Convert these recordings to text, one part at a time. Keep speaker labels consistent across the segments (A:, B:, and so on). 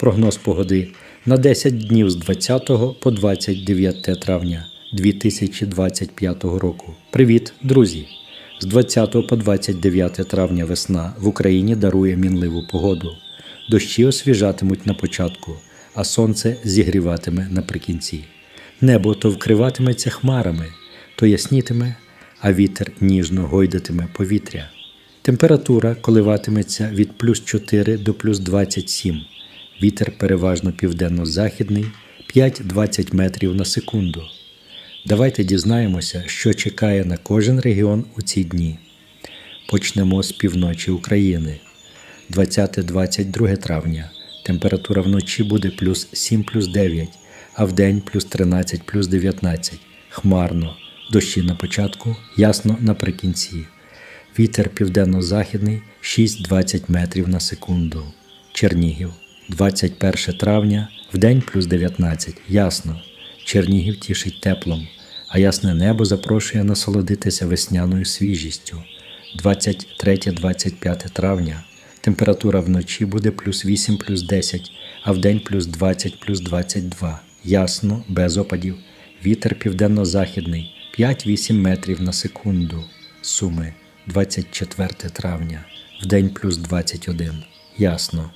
A: Прогноз погоди на 10 днів з 20 по 29 травня 2025 року. Привіт, друзі! З 20 по 29 травня весна в Україні дарує мінливу погоду. Дощі освіжатимуть на початку, а сонце зігріватиме наприкінці. Небо то вкриватиметься хмарами, то яснітиме, а вітер ніжно гойдатиме повітря. Температура коливатиметься від плюс 4 до плюс 27. Вітер переважно південно-західний 5-20 метрів на секунду. Давайте дізнаємося, що чекає на кожен регіон у ці дні. Почнемо з півночі України. 20-22 травня. Температура вночі буде плюс 7 плюс 9, а вдень плюс 13 плюс 19. Хмарно. Дощі на початку, ясно наприкінці. Вітер південно-західний 6-20 метрів на секунду. Чернігів. 21 травня, вдень плюс 19. Ясно. Чернігів тішить теплом, а ясне небо запрошує насолодитися весняною свіжістю. 23-25 травня. Температура вночі буде плюс 8 плюс 10, а вдень плюс 20 плюс 22. Ясно, без опадів. Вітер південно-західний 5-8 метрів на секунду. Суми 24 травня, вдень плюс 21. Ясно.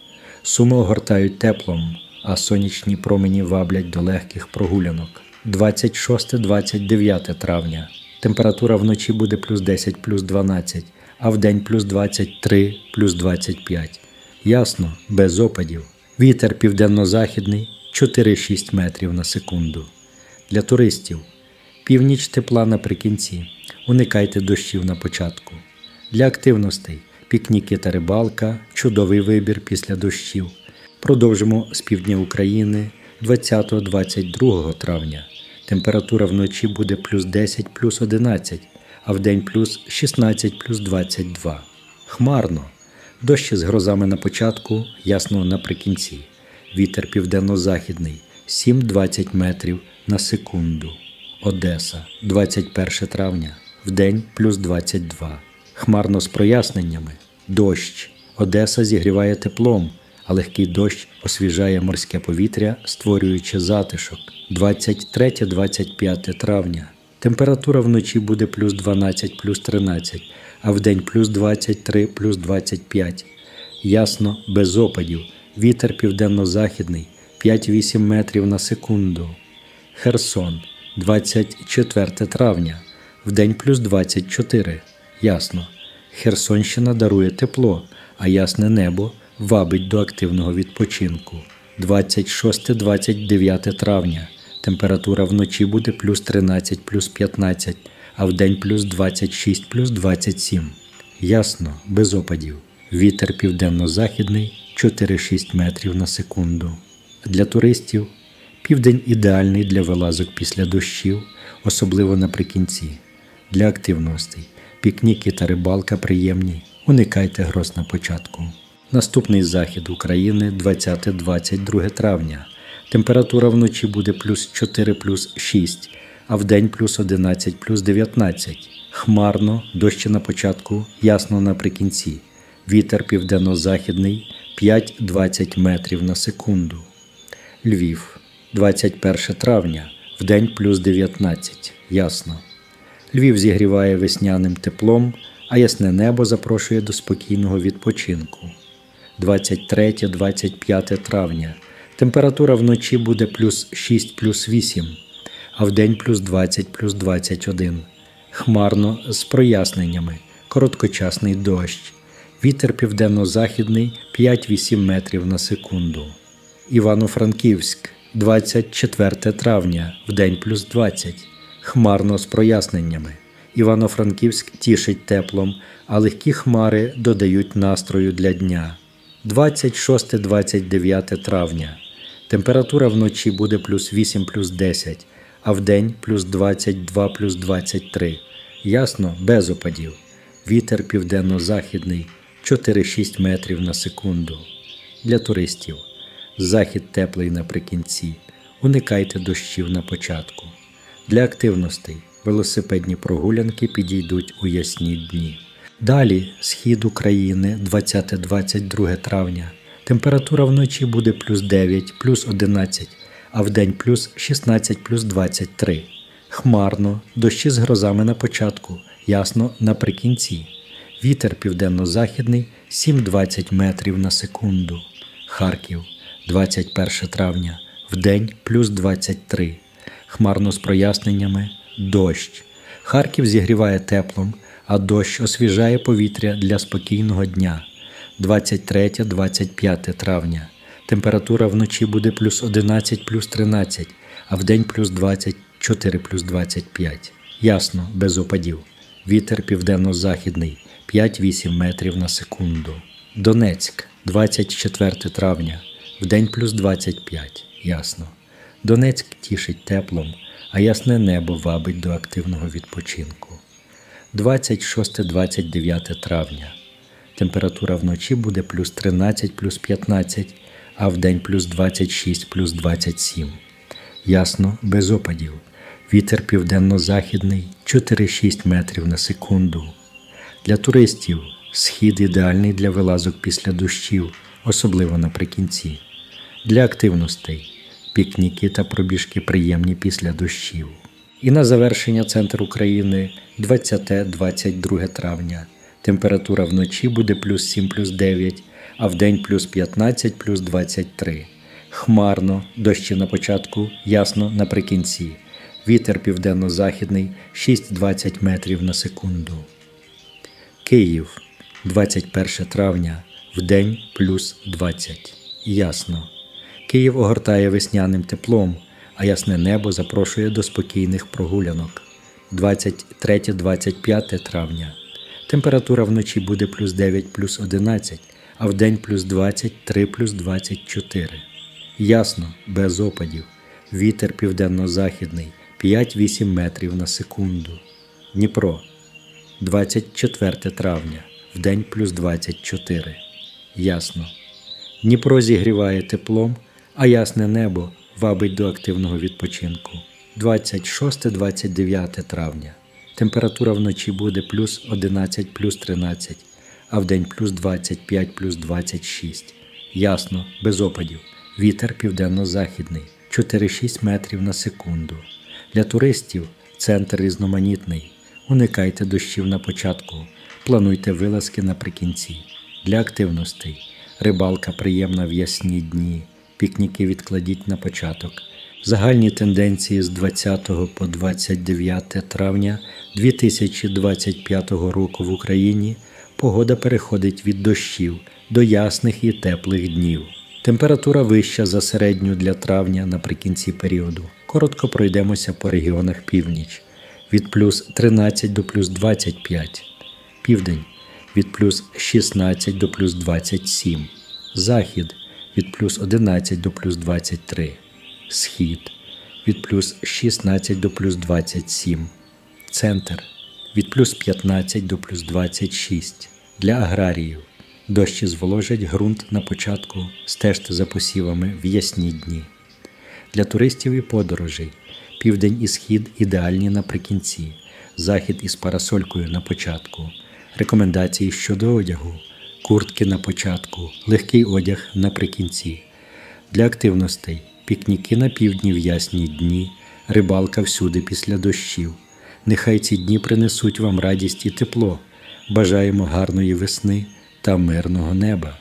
A: Суми огортають теплом, а сонячні промені ваблять до легких прогулянок. 26-29 травня. Температура вночі буде плюс 10 плюс 12, а вдень плюс 23 плюс 25. Ясно, без опадів. Вітер південно-західний 4-6 метрів на секунду. Для туристів. Північ тепла наприкінці. Уникайте дощів на початку. Для активностей пікніки та рибалка чудовий вибір після дощів. Продовжимо з півдня України 20-22 травня. Температура вночі буде плюс 10 плюс 11, а вдень плюс 16 плюс 22. Хмарно. Дощі з грозами на початку, ясно наприкінці. Вітер південно-західний 7-20 метрів на секунду. Одеса, 21 травня, вдень плюс 22. Хмарно з проясненнями. Дощ. Одеса зігріває теплом, а легкий дощ освіжає морське повітря, створюючи затишок. 23-25 травня. Температура вночі буде плюс 12 плюс 13, а вдень плюс 23 плюс 25. Ясно, без опадів. Вітер південно-західний 5-8 метрів на секунду. Херсон, 24 травня, вдень плюс 24. Ясно. Херсонщина дарує тепло, а ясне небо вабить до активного відпочинку. 26-29 травня. Температура вночі буде плюс 13 плюс 15, а вдень плюс 26 плюс 27. Ясно, без опадів. Вітер південно-західний 4-6 метрів на секунду. Для туристів південь ідеальний для вилазок після дощів, особливо наприкінці. Для активностей пікніки та рибалка приємні. Уникайте гроз на початку. Наступний захід України 20-22 травня. Температура вночі буде плюс 4 плюс 6, а вдень плюс 11 плюс 19. Хмарно, дощі на початку, ясно наприкінці. Вітер південно-західний 5-20 метрів на секунду. Львів, 21 травня, вдень плюс 19. Ясно. Львів зігріває весняним теплом, а ясне небо запрошує до спокійного відпочинку. 23-25 травня. Температура вночі буде плюс 6 плюс 8, а вдень плюс 20 плюс 21. Хмарно з проясненнями, короткочасний дощ. Вітер південно-західний 5-8 метрів на секунду. Івано-Франківськ, 24 травня, вдень плюс 20. Хмарно з проясненнями. Івано-Франківськ тішить теплом, а легкі хмари додають настрою для дня. 26-29 травня. Температура вночі буде плюс 8 плюс 10, а вдень плюс 22 плюс 23. Ясно, без опадів. Вітер південно-західний 4-6 метрів на секунду. Для туристів. Захід теплий наприкінці. Уникайте дощів на початку. Для активностей велосипедні прогулянки підійдуть у ясні дні. Далі схід України 20-22 травня. Температура вночі буде плюс 9, плюс 11, а вдень плюс 16, плюс 23. Хмарно, дощі з грозами на початку, ясно наприкінці. Вітер південно-західний 7-20 метрів на секунду. Харків, 21 травня, вдень плюс 23. Хмарно з проясненнями дощ. Харків зігріває теплом, а дощ освіжає повітря для спокійного дня. 23-25 травня. Температура вночі буде плюс 11, плюс 13, а вдень плюс 24, плюс 25. Ясно, без опадів. Вітер південно-західний 5-8 метрів на секунду. Донецьк, 24 травня, вдень плюс 25. Ясно. Донецьк тішить теплом, а ясне небо вабить до активного відпочинку. 26-29 травня. Температура вночі буде плюс 13, плюс 15, а вдень плюс 26, плюс 27. Ясно, без опадів. Вітер південно-західний 4-6 метрів на секунду. Для туристів схід ідеальний для вилазок після дощів, особливо наприкінці. Для активностей пікніки та пробіжки приємні після дощів. І на завершення центр України 20-22 травня. Температура вночі буде плюс 7 плюс 9, а вдень плюс 15 плюс 23. Хмарно, дощі на початку, ясно наприкінці. Вітер південно-західний 6-20 метрів на секунду. Київ, 21 травня, вдень плюс 20. Ясно. Київ огортає весняним теплом, а ясне небо запрошує до спокійних прогулянок. 23-25 травня. Температура вночі буде плюс 9 плюс 11, а вдень плюс 23 плюс 24. Ясно, без опадів. Вітер південно-західний 5-8 метрів на секунду. Дніпро. 24 травня, вдень плюс 24. Ясно. Дніпро зігріває теплом, а ясне небо вабить до активного відпочинку. 26-29 травня. Температура вночі буде плюс 11 плюс 13, а вдень плюс 25 плюс 26. Ясно, без опадів. Вітер південно-західний 4-6 метрів на секунду. Для туристів центр різноманітний. Уникайте дощів на початку, плануйте вилазки наприкінці. Для активностей рибалка приємна в ясні дні, пікніки відкладіть на початок. Загальні тенденції з 20 по 29 травня 2025 року в Україні погода переходить від дощів до ясних і теплих днів. Температура вища за середню для травня наприкінці періоду. Коротко пройдемося по регіонах північ від плюс 13 до плюс 25, південь від плюс 16 до плюс 27, захід від плюс 11 до плюс 23, схід від плюс 16 до плюс 27, центр від плюс 15 до плюс 26. Для аграріїв. Дощі зволожать ґрунт на початку, стежте за посівами в ясні дні. Для туристів і подорожей. Південь і схід ідеальні наприкінці, захід із парасолькою на початку, рекомендації щодо одягу, куртки на початку, легкий одяг наприкінці. Для активностей пікніки на півдні в ясні дні, рибалка всюди після дощів. Нехай ці дні принесуть вам радість і тепло. Бажаємо гарної весни та мирного неба.